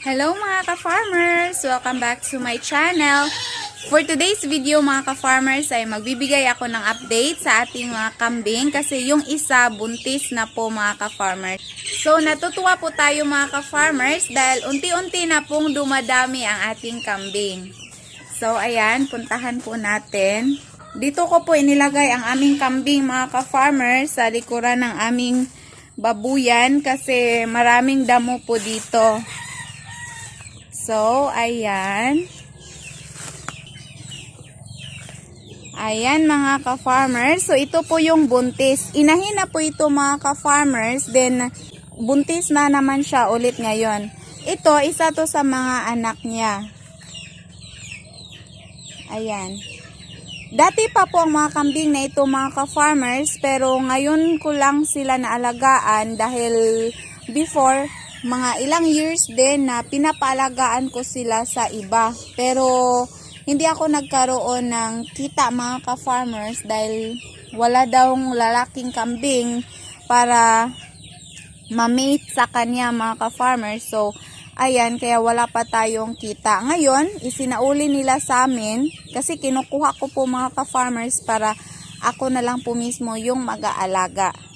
Hello mga ka-farmers! Welcome back to my channel. For today's video mga ka-farmers ay magbibigay ako ng update sa ating mga kambing kasi yung isa buntis na po mga ka-farmers. So natutuwa po tayo mga ka-farmers dahil unti-unti na pong dumadami ang ating kambing. So ayan, puntahan po natin. Dito ko po inilagay ang aming kambing mga ka-farmers sa likuran ng aming babuyan kasi maraming damo po dito. So, ayan. Ayan mga ka-farmers. So, ito po yung buntis. Inahin na po ito mga ka-farmers. Then, buntis na naman siya ulit ngayon. Ito, isa to sa mga anak niya. Ayan. Dati pa po ang mga kambing na ito mga ka-farmers. Pero ngayon ko lang sila naalagaan dahil before mga ilang years din na pinapaalagaan ko sila sa iba. Pero hindi ako nagkaroon ng kita mga ka-farmers dahil wala daw lalaking kambing para ma-mate sa kanya mga ka-farmers. So, ayan, kaya wala pa tayong kita. Ngayon, isinauli nila sa amin kasi kinukuha ko po mga ka-farmers para ako na lang po mismo yung mag-aalaga.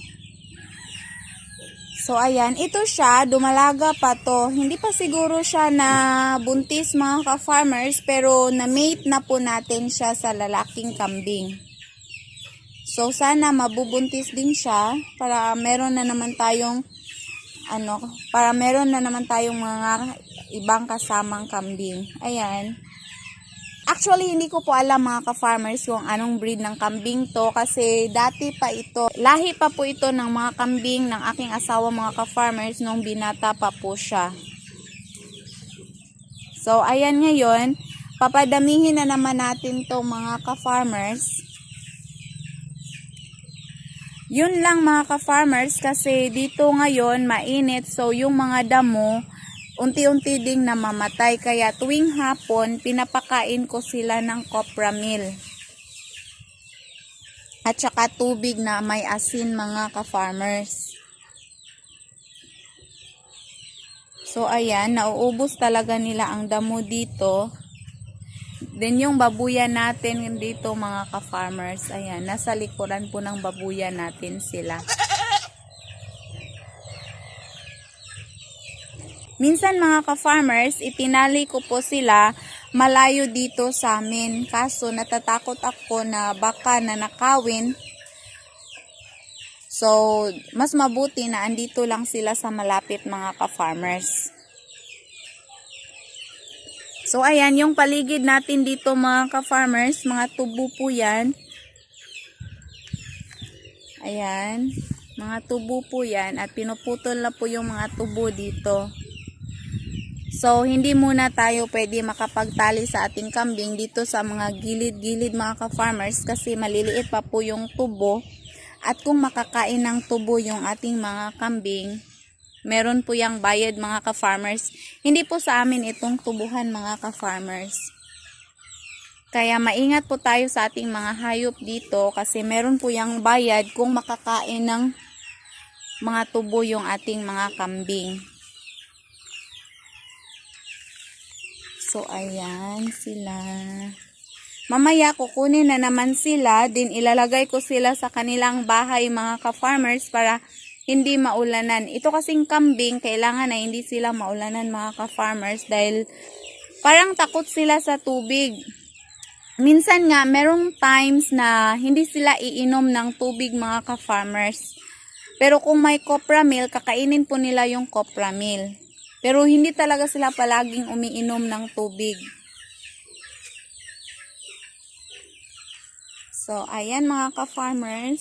So, ayan. Ito siya. Dumalaga pa to. Hindi pa siguro siya na buntis mga ka-farmers. Pero na-mate na po natin siya sa lalaking kambing. So, sana mabubuntis din siya. Para meron na naman tayong ano, para meron na naman tayong mga ibang kasamang kambing. Ayan. Actually, hindi ko po alam mga ka-farmers kung anong breed ng kambing to kasi dati pa ito, lahi pa po ito ng mga kambing ng aking asawa mga ka-farmers nung binata pa po siya. So, ayan ngayon, papadamihin na naman natin to mga ka-farmers. Yun lang mga ka-farmers kasi dito ngayon mainit so yung mga damo unti-unti ding namamatay. Kaya tuwing hapon, pinapakain ko sila ng copra meal. At saka tubig na may asin mga ka-farmers. So, ayan, nauubos talaga nila ang damo dito. Then, yung babuyan natin dito mga ka-farmers, ayan, nasa likuran po ng babuyan natin sila. Minsan mga ka-farmers, itinali ko po sila malayo dito sa amin. Kaso natatakot ako na baka nanakawin. So, mas mabuti na andito lang sila sa malapit mga ka-farmers. So, ayan, yung paligid natin dito mga ka-farmers, mga tubo po yan. Ayan, mga tubo po yan at pinuputol na po yung mga tubo dito. So, hindi muna tayo pwede makapagtali sa ating kambing dito sa mga gilid-gilid mga ka-farmers kasi maliliit pa po yung tubo. At kung makakain ng tubo yung ating mga kambing, meron po yung bayad mga ka-farmers. Hindi po sa amin itong tubuhan mga ka-farmers. Kaya maingat po tayo sa ating mga hayop dito kasi meron po yung bayad kung makakain ng mga tubo yung ating mga kambing. So, ayan sila. Mamaya kukunin na naman sila, din ilalagay ko sila sa kanilang bahay mga ka-farmers para hindi maulanan. Ito kasing kambing, kailangan na hindi sila maulanan mga ka-farmers dahil parang takot sila sa tubig. Minsan nga, merong times na hindi sila iinom ng tubig mga ka-farmers. Pero kung may copra meal, kakainin po nila yung copra meal. Pero hindi talaga sila palaging umiinom ng tubig. So, ayan mga ka-farmers.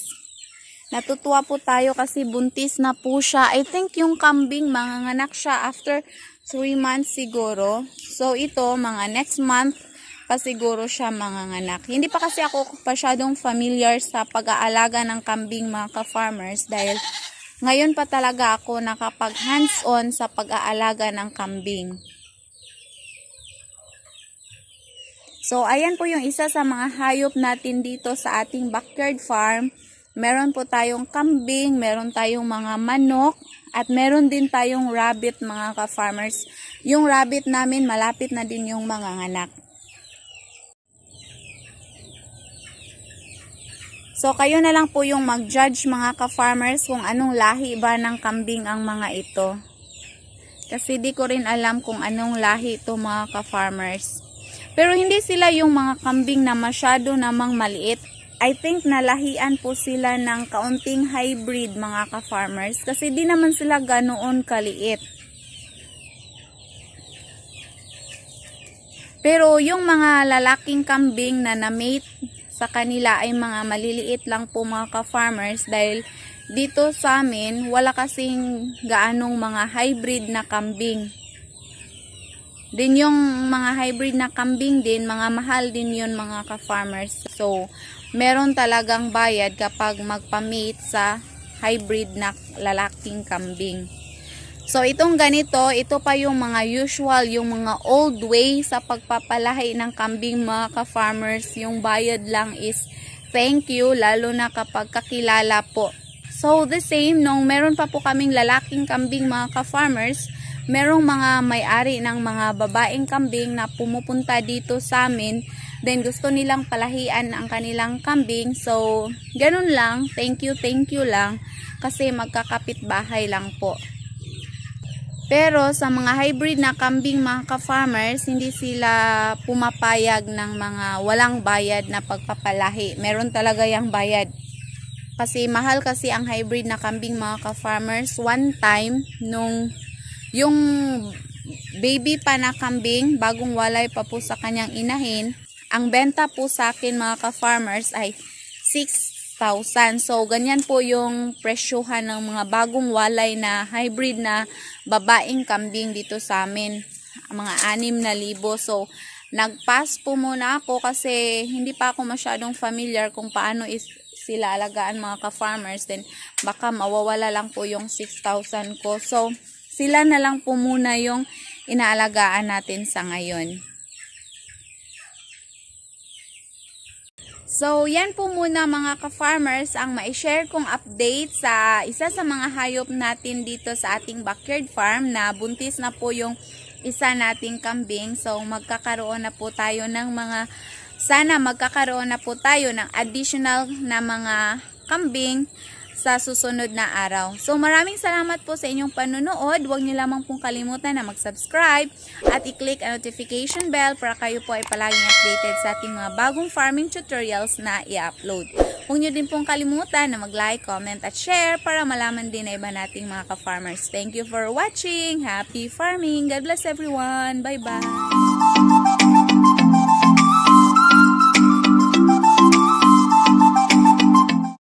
Natutuwa po tayo kasi buntis na po siya. I think yung kambing, manganganak siya after 3 months siguro. So, ito, mga next month pa siguro siya manganganak. Hindi pa kasi ako pasyadong familiar sa pag-aalaga ng kambing mga ka-farmers dahil ngayon pa talaga ako nakapag hands-on sa pag-aalaga ng kambing. So, ayan po yung isa sa mga hayop natin dito sa ating backyard farm. Meron po tayong kambing, meron tayong mga manok, at meron din tayong rabbit mga ka-farmers. Yung rabbit namin malapit na din yung mga anak. So kayo na lang po yung mag-judge mga ka-farmers kung anong lahi ba ng kambing ang mga ito. Kasi di ko rin alam kung anong lahi ito mga ka-farmers. Pero hindi sila yung mga kambing na masyado namang maliit. I think nalahian po sila ng kaunting hybrid mga ka-farmers kasi di naman sila ganoon kaliit. Pero yung mga lalaking kambing na na-mate sa kanila ay mga maliliit lang po mga ka-farmers dahil dito sa amin wala kasing gaanong mga hybrid na kambing. Din yung mga hybrid na kambing din, mga mahal din yun mga ka-farmers. So, meron talagang bayad kapag magpamate sa hybrid na lalaking kambing. So, itong ganito, ito pa yung mga usual, yung mga old way sa pagpapalahi ng kambing mga ka-farmers. Yung bayad lang is thank you, lalo na kapag kakilala po. So, the same, nung meron pa po kaming lalaking kambing mga ka-farmers, merong mga may-ari ng mga babaeng kambing na pumupunta dito sa amin. Then, gusto nilang palahian ang kanilang kambing. So, ganun lang. Thank you, thank you lang. Kasi magkakapit bahay lang po. Pero sa mga hybrid na kambing mga ka-farmers, hindi sila pumapayag ng mga walang bayad na pagpapalahi. Meron talaga yung bayad. Kasi mahal kasi ang hybrid na kambing mga ka-farmers. One time, nung yung baby pa na kambing, bagong walay pa po sa kanyang inahin, ang benta po sa akin mga ka-farmers ay 6,000. So, ganyan po yung presyohan ng mga bagong walay na hybrid na babaeng kambing dito sa amin. Mga 6,000. So, nag-pass po muna ako kasi hindi pa ako masyadong familiar kung paano is sila alagaan mga ka-farmers. Then, baka mawawala lang po yung 6,000 ko. So, sila na lang po muna yung inaalagaan natin sa ngayon. So, yan po muna mga ka-farmers ang ma-share kong update sa isa sa mga hayop natin dito sa ating backyard farm na buntis na po yung isa nating kambing. So, magkakaroon na po tayo ng mga, sana magkakaroon na po tayo ng additional na mga kambing sa susunod na araw. So maraming salamat po sa inyong panunood. Huwag niyo lamang pong kalimutan na mag-subscribe at i-click ang notification bell para kayo po ay palaging updated sa ating mga bagong farming tutorials na i-upload. Huwag niyo din pong kalimutan na mag-like, comment at share para malaman din na iba nating mga ka-farmers. Thank you for watching. Happy farming. God bless everyone. Bye-bye.